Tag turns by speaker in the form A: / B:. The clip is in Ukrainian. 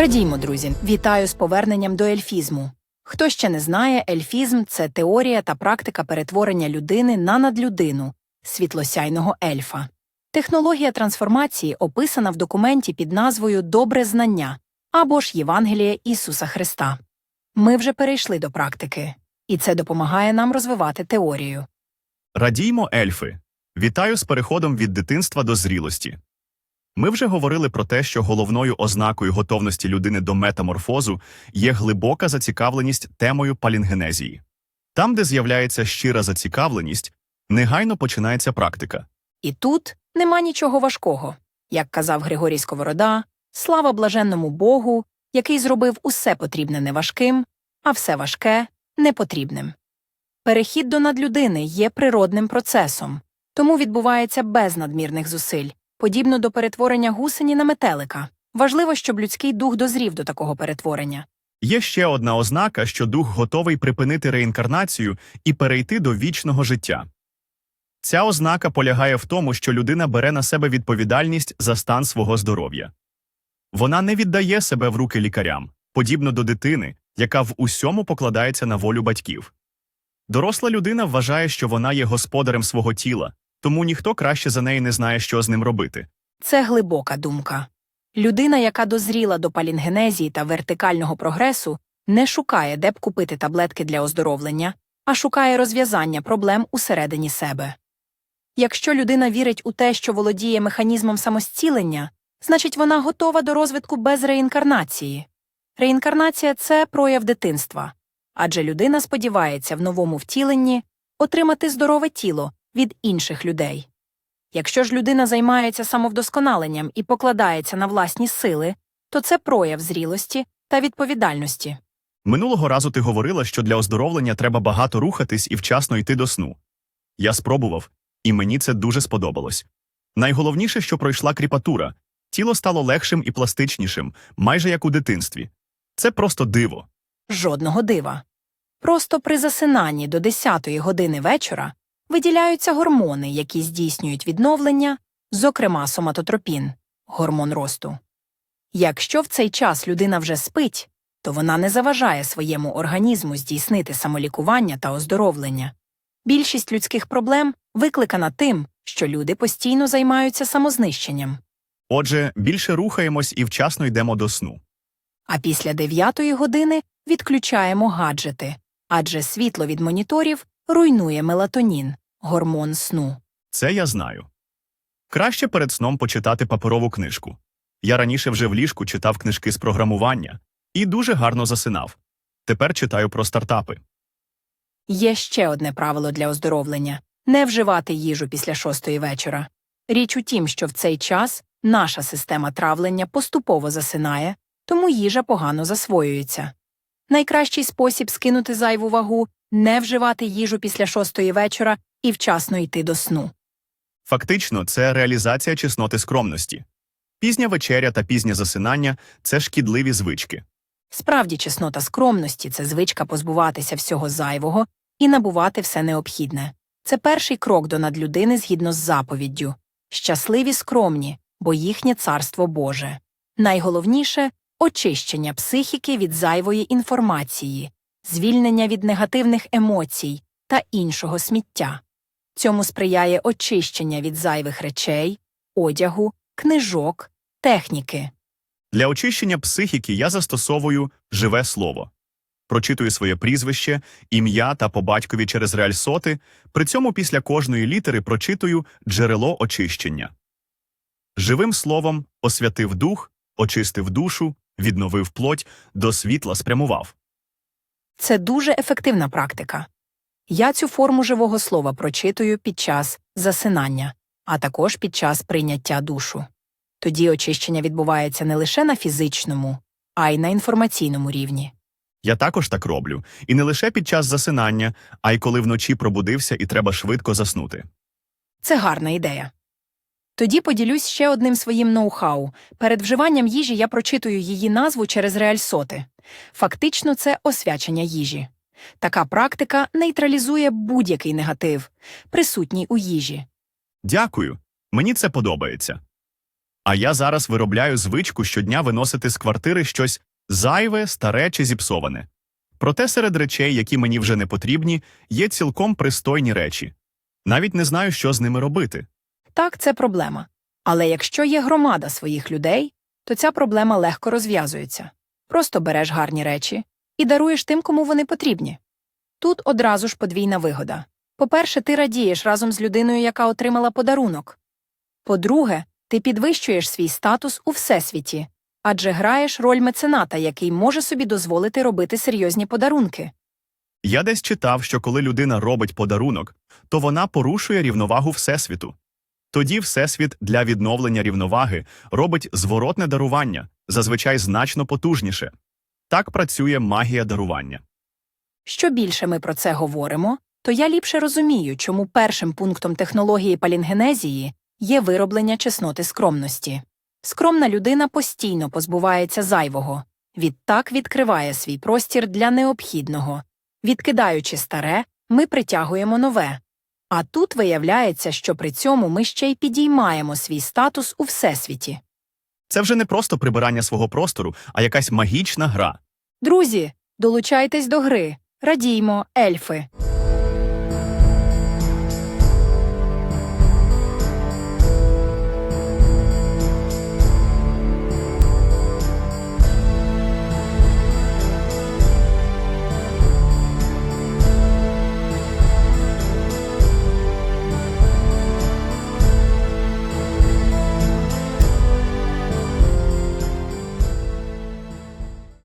A: Радіймо, друзі! Вітаю з поверненням до ельфізму. Хто ще не знає, ельфізм це теорія та практика перетворення людини на надлюдину, світлосяйного ельфа. Технологія трансформації описана в документі під назвою Добре знання або ж Євангеліє Ісуса Христа. Ми вже перейшли до практики, і це допомагає нам розвивати теорію.
B: Радіймо, ельфи! Вітаю з переходом від дитинства до зрілості. Ми вже говорили про те, що головною ознакою готовності людини до метаморфозу є глибока зацікавленість темою палінгенезії. Там, де з'являється щира зацікавленість, негайно починається практика.
A: І тут нема нічого важкого. Як казав Григорій Сковорода, слава блаженному Богу, який зробив усе потрібне неважким, а все важке непотрібним. Перехід до надлюдини є природним процесом, тому відбувається без надмірних зусиль, подібно до перетворення гусені на метелика. Важливо, щоб людський дух дозрів до такого перетворення.
B: Є ще одна ознака, що дух готовий припинити реінкарнацію і перейти до вічного життя. Ця ознака полягає в тому, що людина бере на себе відповідальність за стан свого здоров'я. Вона не віддає себе в руки лікарям, подібно до дитини, яка в усьому покладається на волю батьків. Доросла людина вважає, що вона є господарем свого тіла, тому ніхто краще за неї не знає, що з ним робити.
A: Це глибока думка. Людина, яка дозріла до палінгенезії та вертикального прогресу, не шукає, де б купити таблетки для оздоровлення, а шукає розв'язання проблем усередині себе. Якщо людина вірить у те, що володіє механізмом самостілення, значить вона готова до розвитку без реінкарнації. Реінкарнація це прояв дитинства, адже людина сподівається в новому втіленні отримати здорове тіло від інших людей. Якщо ж людина займається самовдосконаленням і покладається на власні сили, то це прояв зрілості та відповідальності.
B: Минулого разу ти говорила, що для оздоровлення треба багато рухатись і вчасно йти до сну. Я спробував, і мені це дуже сподобалось. Найголовніше, що пройшла кріпатура, тіло стало легшим і пластичнішим, майже як у дитинстві. Це просто диво.
A: Жодного дива. Просто при засинанні до 10 години вечора виділяються гормони, які здійснюють відновлення, зокрема соматотропін – гормон росту. Якщо в цей час людина вже спить, то вона не заважає своєму організму здійснити самолікування та оздоровлення. Більшість людських проблем викликана тим, що люди постійно займаються самознищенням.
B: Отже, більше рухаємось і вчасно йдемо до сну.
A: А після 9 години відключаємо гаджети, адже світло від моніторів руйнує мелатонін – гормон сну.
B: Це я знаю. Краще перед сном почитати паперову книжку. Я раніше вже в ліжку читав книжки з програмування і дуже гарно засинав. Тепер читаю про стартапи.
A: Є ще одне правило для оздоровлення – не вживати їжу після шостої вечора. Річ у тім, що в цей час наша система травлення поступово засинає, тому їжа погано засвоюється. Найкращий спосіб скинути зайву вагу – не вживати їжу після шостої вечора і вчасно йти до сну.
B: Фактично, це реалізація чесноти скромності. Пізня вечеря та пізнє засинання це шкідливі звички.
A: Справді, чеснота скромності це звичка позбуватися всього зайвого і набувати все необхідне. Це перший крок до надлюдини згідно з заповіддю. Щасливі скромні, бо їхнє царство Боже. Найголовніше очищення психіки від зайвої інформації, звільнення від негативних емоцій та іншого сміття. Цьому сприяє очищення від зайвих речей, одягу, книжок, техніки.
B: Для очищення психіки я застосовую живе слово. Прочитую своє прізвище, ім'я та по батькові через реальсоти, при цьому після кожної літери прочитую джерело очищення. Живим словом освятив дух, очистив душу, відновив плоть, до світла спрямував.
A: Це дуже ефективна практика. Я цю форму живого слова прочитую під час засинання, а також під час прийняття душу. Тоді очищення відбувається не лише на фізичному, а й на інформаційному рівні.
B: Я також так роблю, і не лише під час засинання, а й коли вночі пробудився і треба швидко заснути.
A: Це гарна ідея. Тоді поділюсь ще одним своїм ноу-хау. Перед вживанням їжі я прочитую її назву через реальсоти. Фактично, це освячення їжі. Така практика нейтралізує будь-який негатив, присутній у їжі.
B: Дякую. Мені це подобається. А я зараз виробляю звичку щодня виносити з квартири щось зайве, старе чи зіпсоване. Проте серед речей, які мені вже не потрібні, є цілком пристойні речі. Навіть не знаю, що з ними робити.
A: Так, це проблема. Але якщо є громада своїх людей, то ця проблема легко розв'язується. Просто береш гарні речі і даруєш тим, кому вони потрібні. Тут одразу ж подвійна вигода. По-перше, ти радієш разом з людиною, яка отримала подарунок. По-друге, ти підвищуєш свій статус у всесвіті, адже граєш роль мецената, який може собі дозволити робити серйозні подарунки.
B: Я десь читав, що коли людина робить подарунок, то вона порушує рівновагу Всесвіту. Тоді Всесвіт для відновлення рівноваги робить зворотне дарування, зазвичай значно потужніше. Так працює магія дарування.
A: Що більше ми про це говоримо, то я ліпше розумію, чому першим пунктом технології палінгенезії є вироблення чесноти скромності. Скромна людина постійно позбувається зайвого, відтак відкриває свій простір для необхідного. Відкидаючи старе, ми притягуємо нове. А тут виявляється, що при цьому ми ще й підіймаємо свій статус у всесвіті.
B: Це вже не просто прибирання свого простору, а якась магічна гра.
A: Друзі, долучайтесь до гри. Радіймо, ельфи.